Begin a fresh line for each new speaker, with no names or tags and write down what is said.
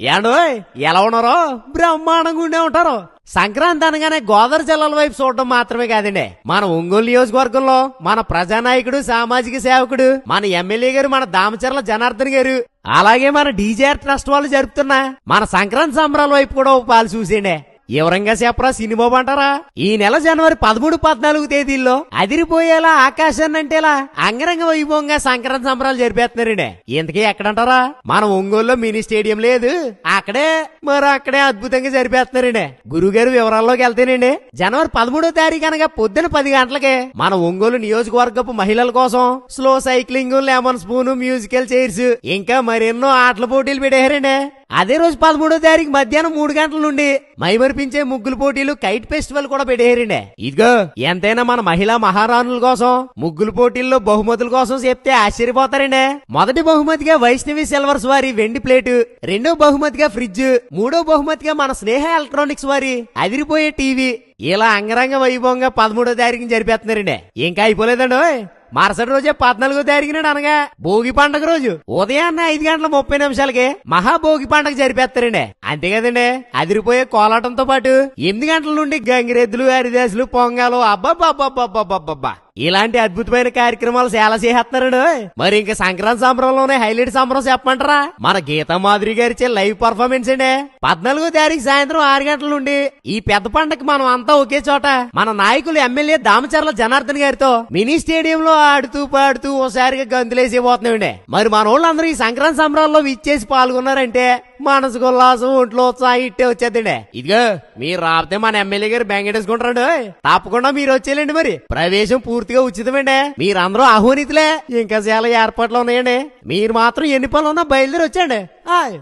ఏండోయ్ ఎలా ఉన్నారో? బ్రహ్మాండంగా ఉండే ఉంటారు. సంక్రాంతి అనగానే గోదావరి జిల్లాల వైపు చూడడం మాత్రమే కాదండి. మన ఒంగోలు నియోజకవర్గంలో మన ప్రజానాయకుడు సామాజిక సేవకుడు మన ఎమ్మెల్యే గారు మన దామచర్ల జనార్దన్ గారు అలాగే మన డీజేఆర్ ట్రస్ట్ వాళ్ళు జరుపుతున్న మన సంక్రాంతి సంబరాల వైపు కూడా ఒక పాలు చూసేయండి. వివరంగా చెప్పరా సినిమా అంటారా ఈ నెల జనవరి పదమూడు పద్నాలుగు తేదీల్లో అదిరిపోయేలా ఆకాశాన్ని అంటేలా అంగరంగ వైభవంగా సంక్రాంతి సంబరాలు జరిపేస్తున్నారండి. ఇంతకీ ఎక్కడంటారా? మన ఒంగోలులో మినీ స్టేడియం లేదు. అక్కడే మరి అక్కడే అద్భుతంగా జరిపేస్తున్నారండి. గురుగారు వివరాల్లోకి వెళ్తేనండి. జనవరి పదమూడో తారీఖు అనగా పొద్దున పది గంటలకే మన ఒంగోలు నియోజకవర్గపు మహిళల కోసం slow cycling lemon spoon musical chairs ఇంకా మరెన్నో ఆటల పోటీలు పెట్టారండి అదే రోజు పదమూడో తారీఖు మధ్యాహ్నం మూడు గంటల నుండి మైమరిపించే ముగ్గులు పోటీలు కైట్ ఫెస్టివల్ కూడా పెట్టేరండి ఇదిగో ఎంతైనా మన మహిళా మహారాణుల కోసం ముగ్గులు పోటీల్లో బహుమతుల కోసం చెప్తే ఆశ్చర్యపోతారండి. మొదటి బహుమతిగా వైష్ణవి సిల్వర్స్ వారి వెండి ప్లేటు రెండో బహుమతిగా ఫ్రిడ్జ్ మూడో బహుమతిగా మన స్నేహ ఎలక్ట్రానిక్స్ వారి అదిరిపోయే టీవీ. ఇలా అంగరంగ వైభవంగా పదమూడో తారీఖుని జరిపేస్తున్నారండి. ఇంకా అయిపోలేదండి మరుసటి రోజే పద్నాలుగో తారీఖు అనగా భోగి పండగ రోజు. ఉదయాన్నే ఐదు గంటల ముప్పై నిమిషాలకి మహా భోగి పండగ జరిపేస్తారండి. అంతే కదండి. అదిరిపోయే కోలాటంతో పాటు ఎనిమిది గంటల నుండి గంగిరెద్దులు హరిదాసులు పొంగాలు అబ్బాబ్బాబ్బాబ్బాబ్బా ఇలాంటి అద్భుతమైన కార్యక్రమాలు చాలా చేస్తున్నాడు మరి ఇంకా సంక్రాంతి సంబరంలోనే హైలైట్ సంబరం చెప్పమంటారా? మన గీతా మాధురి గారిచే లైవ్ పర్ఫార్మెన్స్ అండి. పద్నాలుగో తారీఖు సాయంత్రం ఆరు గంటల నుండి ఈ పెద్ద పండగకి మనం అంతా ఒకే చోట మన నాయకులు ఎమ్మెల్యే దామచర్ల జనార్దన్ గారితో మినీ స్టేడియం లో ఆడుతూ పాడుతూ ఓసారిగా గంతులేసి పోతున్నాయండి మరి మన వాళ్ళందరూ ఈ సంక్రాంతి సంబరాల్లో ఇచ్చేసి పాల్గొన్నారంటే మనసుకు ఉల్లాసం ఒంట్లో ఉత్సాహం ఇట్టే వచ్చేదండి ఇదిగో మీరు రాపితే మన ఎమ్మెల్యే గారు బెంగటేసుకుంటారండి తప్పకుండా మీరు వచ్చేయండి మరి. ప్రవేశం పూర్తిగా ఉచితమండి. మీరందరూ ఆహ్వానితులే. ఇంకా చాలా ఏర్పాట్లు ఉన్నాయండి. మీరు మాత్రం ఎన్ని పనులు ఉన్నా బయలుదేరి వచ్చండి ఆయ్.